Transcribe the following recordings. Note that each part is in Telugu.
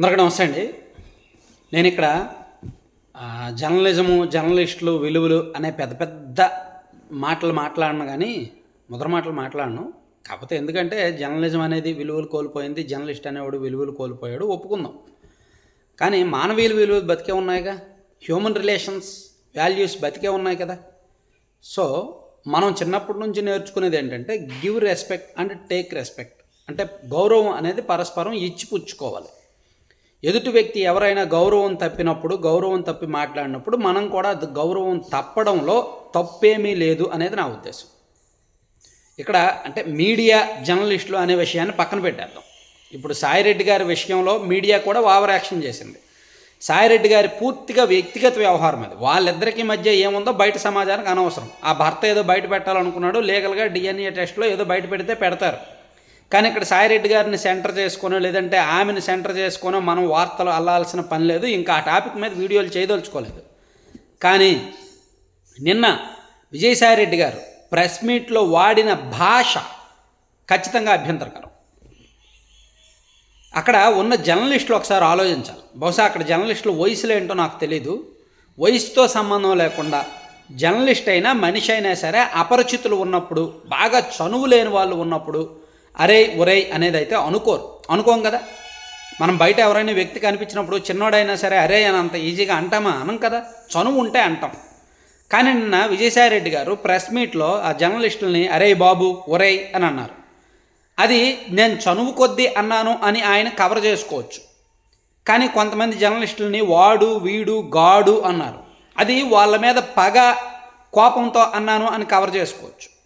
అందరికీ నమస్తే అండి. నేను ఇక్కడ జర్నలిజము జర్నలిస్టులు విలువలు అనే పెద్ద పెద్ద మాటలు మాట్లాడను కానీ ముద్ర మాటలు మాట్లాడను. కాకపోతే ఎందుకంటే జర్నలిజం అనేది విలువలు కోల్పోయింది జర్నలిస్ట్ అనేవాడు విలువలు కోల్పోయాడు ఒప్పుకుందాం. కానీ మానవీయులు విలువలు బతికే ఉన్నాయిగా. హ్యూమన్ రిలేషన్స్ వాల్యూస్ బతికే ఉన్నాయి కదా. సో మనం చిన్నప్పటి నుంచి నేర్చుకునేది ఏంటంటే give respect and take respect. అంటే గౌరవం అనేది పరస్పరం ఇచ్చి పుచ్చుకోవాలి ఎదుటి వ్యక్తి ఎవరైనా గౌరవం తప్పినప్పుడు గౌరవం తప్పి మాట్లాడినప్పుడు మనం కూడా గౌరవం తప్పడంలో తప్పేమీ లేదు అనేది నా ఉద్దేశం. ఇక్కడ అంటే మీడియా జర్నలిస్టులు అనే విషయాన్ని పక్కన పెట్టేద్దాం. ఇప్పుడు సాయిరెడ్డి గారి విషయంలో మీడియా కూడా ఓవర్ యాక్షన్ చేసింది. సాయిరెడ్డి గారి పూర్తిగా వ్యక్తిగత వ్యవహారం అది. వాళ్ళిద్దరికీ మధ్య ఏముందో బయట సమాజానికి అనవసరం. ఆ భర్త ఏదో బయట పెట్టాలనుకున్నాడు లీగల్గా డిఎన్ఏ టెస్ట్లో ఏదో బయట పెడితే పెడతారు. కానీ ఇక్కడ సాయిరెడ్డి గారిని సెంటర్ చేసుకునో లేదంటే ఆమెను సెంటర్ చేసుకునో మనం వార్తలు అల్లాల్సిన పని లేదు. ఇంకా ఆ టాపిక్ మీద వీడియోలు చేయదలుచుకోలేదు. కానీ నిన్న విజయసాయిరెడ్డి గారు ప్రెస్ మీట్లో వాడిన భాష ఖచ్చితంగా అభ్యంతరకరం. అక్కడ ఉన్న జర్నలిస్టులు ఒకసారి ఆలోచించాలి. బహుశా అక్కడ జర్నలిస్టులు వయసులు ఏంటో నాకు తెలీదు. వయసుతో సంబంధం లేకుండా జర్నలిస్ట్ అయినా మనిషి అయినా సరే అపరిచితులు ఉన్నప్పుడు బాగా చనువు లేని వాళ్ళు ఉన్నప్పుడు అరే ఒరే అనేది అయితే అనుకోరు. అనుకోం కదా. మనం బయట ఎవరైనా వ్యక్తి కనిపించినప్పుడు చిన్నోడైనా సరే అరే అని అంత ఈజీగా అంటామా? అనం కదా. చనువు ఉంటే అంటాం. కానీ నిన్న విజయసాయిరెడ్డి గారు ప్రెస్ మీట్లో ఆ జర్నలిస్టుల్ని అరే బాబు ఒరే అని అన్నారు. అది నేను చనువు కొద్దీ అన్నాను అని ఆయన కవర్ చేసుకోవచ్చు. కానీ కొంతమంది జర్నలిస్టులని వాడు వీడు గాడు అన్నారు. అది వాళ్ళ మీద పగ కోపంతో అన్నాను అని కవర్ చేసుకోవచ్చు.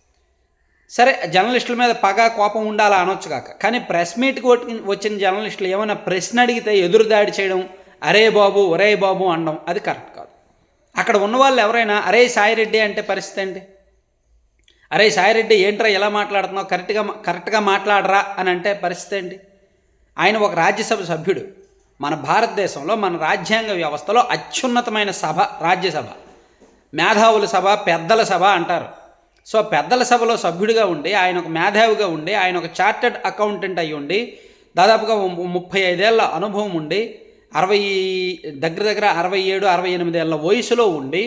సరే జర్నలిస్టుల మీద పగ కోపం ఉండాలా అనొచ్చు కాక. కానీ ప్రెస్ మీట్కి వచ్చిన జర్నలిస్టులు ఏమైనా ప్రశ్న అడిగితే ఎదురుదాడి చేయడం అరే బాబు ఒరే బాబు అనడం అది కరెక్ట్ కాదు. అక్కడ ఉన్న వాళ్ళు ఎవరైనా అరే సాయిరెడ్డి అంటే పరిస్థితి ఏంటి? అరే సాయిరెడ్డి ఏంట్రా ఎలా మాట్లాడుతున్నావు? కరెక్ట్గా కరెక్ట్గా మాట్లాడరా అని అంటే పరిస్థితి ఏంటి? ఆయన ఒక రాజ్యసభ సభ్యుడు. మన భారతదేశంలో మన రాజ్యాంగ వ్యవస్థలో అత్యున్నతమైన సభ రాజ్యసభ. మేధావుల సభ పెద్దల సభ అంటారు. సో పెద్దల సభలో సభ్యుడిగా ఉండి ఆయన ఒక మేధావిగా ఉండి ఆయన ఒక చార్టెడ్ అకౌంటెంట్ అయి ఉండి దాదాపుగా ముప్పై ఐదేళ్ళ అనుభవం ఉండి అరవై దగ్గర దగ్గర అరవై ఏడు అరవై ఎనిమిది ఏళ్ళ వయసులో ఉండి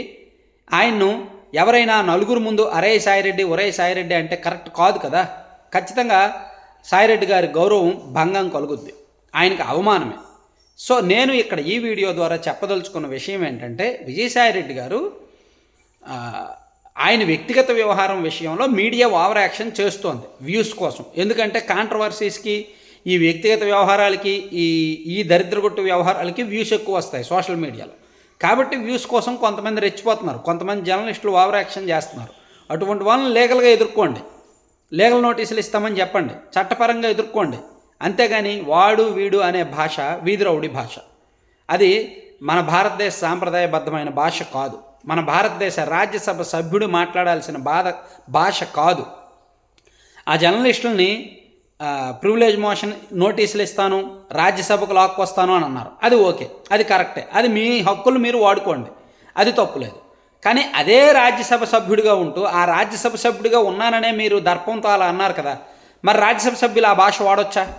ఆయన్ను ఎవరైనా నలుగురు ముందు అరే సాయిరెడ్డి ఒరే సాయిరెడ్డి అంటే కరెక్ట్ కాదు కదా. ఖచ్చితంగా సాయిరెడ్డి గారి గౌరవం భంగం కలుగుద్ది. ఆయనకు అవమానమే. సో నేను ఇక్కడ ఈ వీడియో ద్వారా చెప్పదలుచుకున్న విషయం ఏంటంటే విజయసాయిరెడ్డి గారు ఆయన వ్యక్తిగత వ్యవహారం విషయంలో మీడియా ఓవర్ యాక్షన్ చేస్తోంది వ్యూస్ కోసం. ఎందుకంటే కాంట్రవర్సీస్కి ఈ వ్యక్తిగత వ్యవహారాలకి ఈ ఈ దరిద్రగొట్టు వ్యవహారాలకి వ్యూస్ ఎక్కువ వస్తాయి సోషల్ మీడియాలో. కాబట్టి వ్యూస్ కోసం కొంతమంది రెచ్చిపోతున్నారు. కొంతమంది జర్నలిస్టులు ఓవర్ యాక్షన్ చేస్తున్నారు. అటువంటి వాళ్ళని లీగల్గా ఎదుర్కోండి. లీగల్ నోటీసులు ఇస్తామని చెప్పండి. చట్టపరంగా ఎదుర్కోండి. అంతేగాని వాడు వీడు అనే భాష వీధిరౌడి భాష. అది మన భారతదేశ సాంప్రదాయబద్ధమైన భాష కాదు. మన భారతదేశ రాజ్యసభ సభ్యుడు మాట్లాడాల్సిన బాధ భాష కాదు. ఆ జర్నలిస్టుల్ని ప్రివిలేజ్ మోషన్ నోటీసులు ఇస్తాను రాజ్యసభకు లాక్కొస్తాను అని అన్నారు. అది ఓకే అది కరెక్టే. అది మీ హక్కులు మీరు వాడుకోండి. అది తప్పులేదు కానీ అదే రాజ్యసభ సభ్యుడిగా ఉంటూ ఆ రాజ్యసభ సభ్యుడిగా ఉన్నాననే మీరు దర్పంతో అలా అన్నారు కదా మరి రాజ్యసభ సభ్యులు ఆ భాష వాడొచ్చా?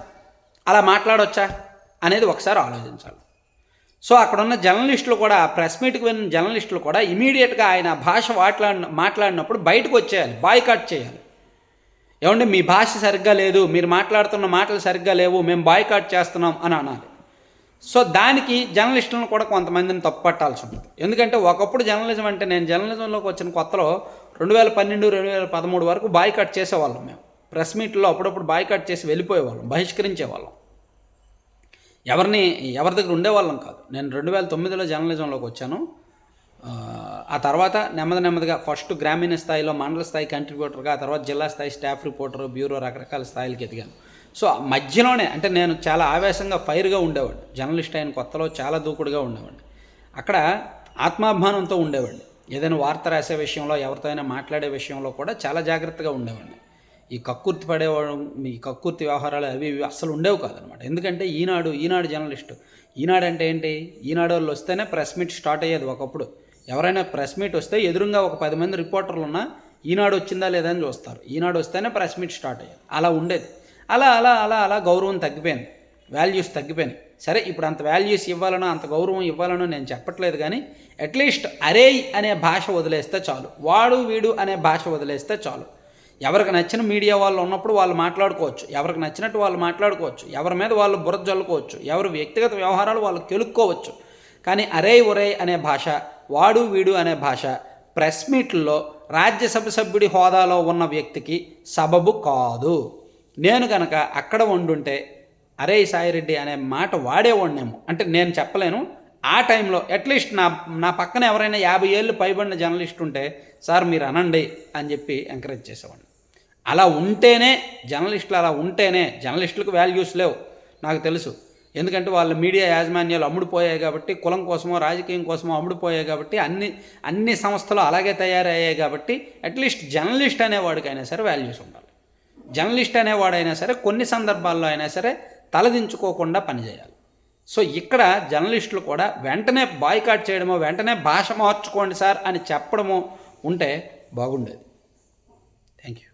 అలా మాట్లాడొచ్చా? అనేది ఒకసారి ఆలోచించాలి. సో అక్కడ ఉన్న జర్నలిస్టులు కూడా ప్రెస్ మీట్కి వెళ్ళిన జర్నలిస్టులు కూడా ఇమీడియట్గా ఆయన భాష మాట్లాడిన మాట్లాడినప్పుడు బయటకు వచ్చేయాలి బాయ్కాట్ చేయాలి. ఏమంటే మీ భాష సరిగ్గా లేదు మీరు మాట్లాడుతున్న మాటలు సరిగ్గా లేవు మేము బాయ్కాట్ చేస్తున్నాం అని అనాలి. సో దానికి జర్నలిస్టులను కూడా కొంతమందిని తప్పుపట్టాల్సి ఉంటుంది. ఎందుకంటే ఒకప్పుడు జర్నలిజం అంటే నేను జర్నలిజంలోకి వచ్చిన కొత్తలో రెండు వేల పన్నెండు రెండు వేల పదమూడు వరకు బాయ్కాట్ చేసేవాళ్ళం మేము. ప్రెస్ మీట్లో అప్పుడప్పుడు బాయ్కాట్ చేసి వెళ్ళిపోయేవాళ్ళం బహిష్కరించేవాళ్ళం. ఎవరిని ఎవరి దగ్గర ఉండేవాళ్ళం కాదు. నేను రెండు వేల తొమ్మిదిలో జర్నలిజంలోకి వచ్చాను. ఆ, తర్వాత నెమ్మది నెమ్మదిగా ఫస్ట్ గ్రామీణ స్థాయిలో మండల స్థాయి కంట్రిబ్యూటర్గా ఆ తర్వాత జిల్లా స్థాయి స్టాఫ్ రిపోర్టర్ బ్యూరో రకరకాల స్థాయిలకి ఎదిగాను. సో ఆ మధ్యలోనే అంటే నేను చాలా ఆవేశంగా ఫైర్గా ఉండేవాడిని. జర్నలిస్ట్ అయిన కొత్తలో చాలా దూకుడుగా ఉండేవాడిని. అక్కడ ఆత్మాభిమానంతో ఉండేవాడిని. ఏదైనా వార్త రాసే విషయంలో ఎవరితో అయినా మాట్లాడే విషయంలో కూడా చాలా జాగ్రత్తగా ఉండేవాడిని. ఈ కక్కుర్తి పడేవాడు ఈ కక్కుర్తి వ్యవహారాలు అవి ఇవి అస్సలు ఉండేవి కాదనమాట. ఎందుకంటే ఈనాడు ఈనాడు జర్నలిస్టు. ఈనాడు అంటే ఏంటి? ఈనాడు వాళ్ళు వస్తేనే ప్రెస్ మీట్ స్టార్ట్ అయ్యేది ఒకప్పుడు. ఎవరైనా ప్రెస్ మీట్ వస్తే ఎదురుగా ఒక పది మంది రిపోర్టర్లు ఉన్నా ఈనాడు వచ్చిందా లేదా అని చూస్తారు. ఈనాడు వస్తేనే ప్రెస్ మీట్ స్టార్ట్ అయ్యేది. అలా ఉండేది. అలా అలా అలా అలా గౌరవం తగ్గిపోయింది. వాల్యూస్ తగ్గిపోయినాయి. సరే ఇప్పుడు అంత వాల్యూస్ ఇవ్వాలనో అంత గౌరవం ఇవ్వాలనో నేను చెప్పట్లేదు కానీ అట్లీస్ట్ అరేయ్ అనే భాష వదిలేస్తే చాలు. వాడు వీడు అనే భాష వదిలేస్తే చాలు. ఎవరికి నచ్చిన మీడియా వాళ్ళు ఉన్నప్పుడు వాళ్ళు మాట్లాడుకోవచ్చు. ఎవరికి నచ్చినట్టు వాళ్ళు మాట్లాడుకోవచ్చు. ఎవరి మీద వాళ్ళు బురద జల్లుకోవచ్చు. ఎవరి వ్యక్తిగత వ్యవహారాలు వాళ్ళు కెలుక్కోవచ్చు. కానీ అరే ఒరే అనే భాష వాడు వీడు అనే భాష ప్రెస్ మీట్లో రాజ్యసభ సభ్యుడి హోదాలో ఉన్న వ్యక్తికి సబబు కాదు. నేను కనుక అక్కడ వండుంటే అరే సాయిరెడ్డి అనే మాట వాడేవాడినేమో అంటే నేను చెప్పలేను. ఆ టైంలో అట్లీస్ట్ నా నా పక్కన ఎవరైనా యాభై ఏళ్ళు పైబడిన జర్నలిస్ట్ ఉంటే సార్ మీరు అనండి అని చెప్పి ఎంకరేజ్ చేసేవాడిని. అలా ఉంటేనే జర్నలిస్టులు అలా ఉంటేనే జర్నలిస్టులకు వాల్యూస్ లేవు నాకు తెలుసు. ఎందుకంటే వాళ్ళ మీడియా యాజమాన్యాలు అమ్ముడుపోయాయి కాబట్టి కులం కోసమో రాజకీయం కోసమో అమ్ముడుపోయాయి కాబట్టి అన్ని అన్ని సంస్థలు అలాగే తయారయ్యాయి కాబట్టి అట్లీస్ట్ జర్నలిస్ట్ అనేవాడికైనా సరే వాల్యూస్ ఉండాలి. జర్నలిస్ట్ అనేవాడైనా సరే కొన్ని సందర్భాల్లో అయినా సరే తలదించుకోకుండా పనిచేయాలి. సో ఇక్కడ జర్నలిస్టులు కూడా వెంటనే బాయ్కాట్ చేయడమో వెంటనే భాష మార్చుకోండి సార్ అని చెప్పడమో ఉంటే బాగుండేది. Thank you